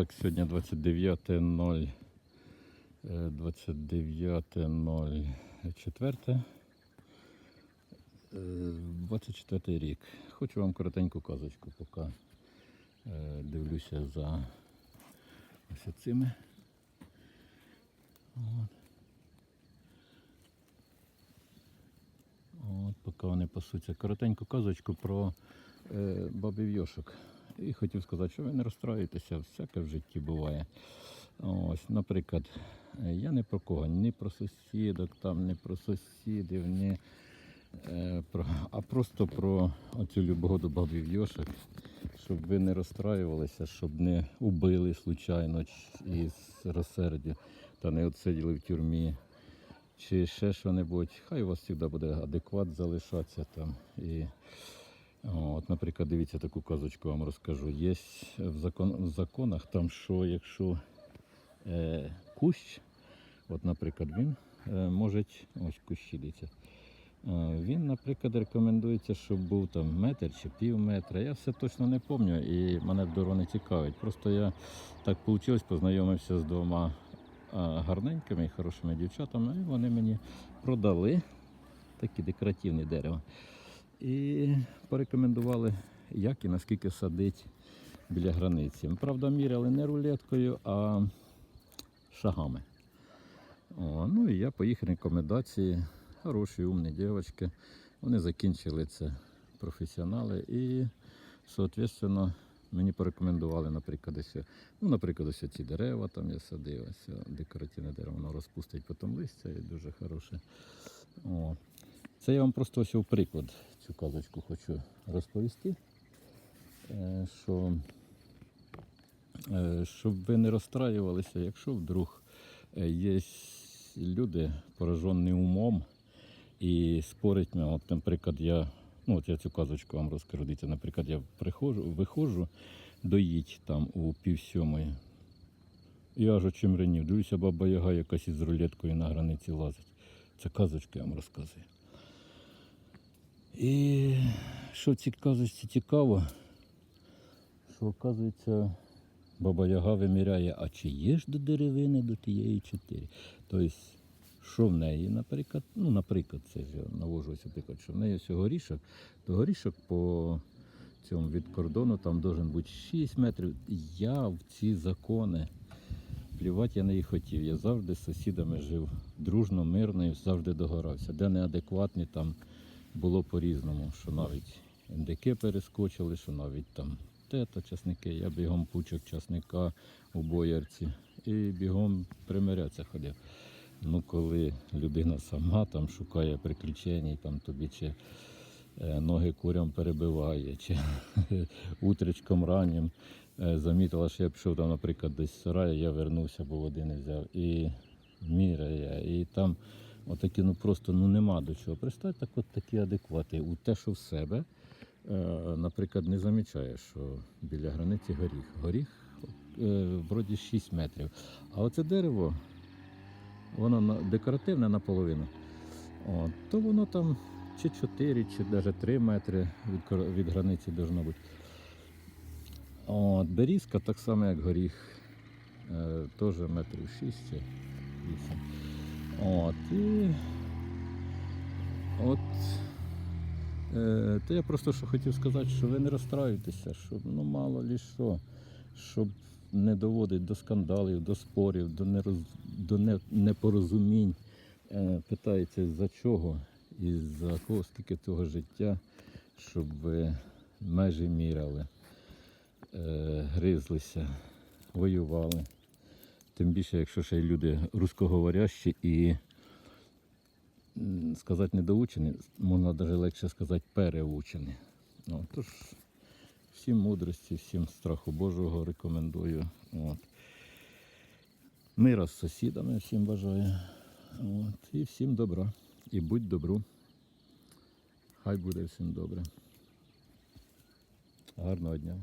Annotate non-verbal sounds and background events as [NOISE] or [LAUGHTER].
Так, сьогодні 29.0. е, 29.04. Е, 24 рік. Хочу вам коротеньку казочку, поки е, дивлюся за ось цими. От. От, поки вони пасуться. Коротеньку казочку про е, бабів йошок. І хотів сказати, що ви не розстроїтеся, всяке в житті буває. Ось, наприклад, я не про кого, ні про сусідок, там, ні про сусідів, ні, е, про, а просто про оцю любого до бабів йошок, щоб ви не розстраювалися, щоб не убили случайно із розсердя та не отсиділи в тюрмі чи ще що-небудь. Хай у вас завжди буде адекват залишатися там. І, от, наприклад, дивіться таку казочку вам розкажу. Є в, закон, в законах там, що якщо е, кущ, от, наприклад, він е, може, ось кущі дивіться, Е, Він, наприклад, рекомендується, щоб був там метр чи пів метра. Я все точно не пам'ятаю і мене дорого не цікавить. Просто я так вийшло, познайомився з двома а, гарненькими і хорошими дівчатами, і вони мені продали такі декоративні дерева. І порекомендували, як і наскільки садити біля границі. Правда, міряли не рулеткою, а шагами. О, ну і я по їх рекомендації, хороші, умні дівчатки, вони закінчили це професіонали і, соответственно, мені порекомендували, наприклад, ось, ну, наприклад, ось ці дерева там я садив, ось декоративне дерево, воно розпустить потім листя і дуже хороше. О. Це я вам просто ось приклад цю казочку хочу розповісти, е, що Е, щоб ви не розстраювалися, якщо вдруг е, є люди, поражені умом, і спорять мене, от, наприклад, я, ну от я цю казочку вам розкажу, дивіться, наприклад, я приходжу, виходжу доїть там у пів сьомої. Я аж очим ренів, дивлюся, баба Яга якась із рулеткою на границі лазить. Це казочка я вам розказую. І що казочці цікаво, що оказується, Баба Яга виміряє, а чи є ж до деревини до тієї чотири. Тобто, що в неї, наприклад, ну, наприклад, це ж я навожу ось що в неї ось горішок, то горішок по цьому від кордону там должен бути 6 метрів. Я в ці закони плювати я не їх хотів. Я завжди з сусідами жив дружно, мирно і завжди догорався. Де неадекватні, там було по-різному, що навіть індики перескочили, що навіть там тета, часники, я бігом пучок часника у боярці і бігом примирятися ходив. Ну, коли людина сама там шукає приключень, там тобі чи е, ноги курям перебиває, чи [LAUGHS] утречком раннім е, замітила, що я пішов там, наприклад, десь з сараю, я вернувся, бо води не взяв. І міряє, і там отакі, ну просто ну нема до чого. Представь, так от такі адеквати. У те, що в себе, е, наприклад, не замічає, що біля границі горіх. Горіх е, вроді 6 метрів. А оце дерево, воно декоративне наполовину. От, то воно там чи 4, чи навіть 3 метри від, від границі должно бути. От, берізка так само, як горіх, е, теж метрів 6 чи 8. От, і от е, то я просто що хотів сказати, що ви не розстраюйтеся, щоб ну мало лі що, щоб не доводить до скандалів, до спорів, до, нероз, до не, непорозумінь. Е, питається за чого і за кого скільки того життя, щоб ви межі міряли, е, гризлися, воювали. Тим більше, якщо ще й люди рускоговорящі і сказати недоучені, можна навіть легше сказати переучені. Ну, тож всім мудрості, всім страху Божого рекомендую. От. Мира з сусідами всім бажаю. От. І всім добра. І будь добру. Хай буде всім добре. Гарного дня.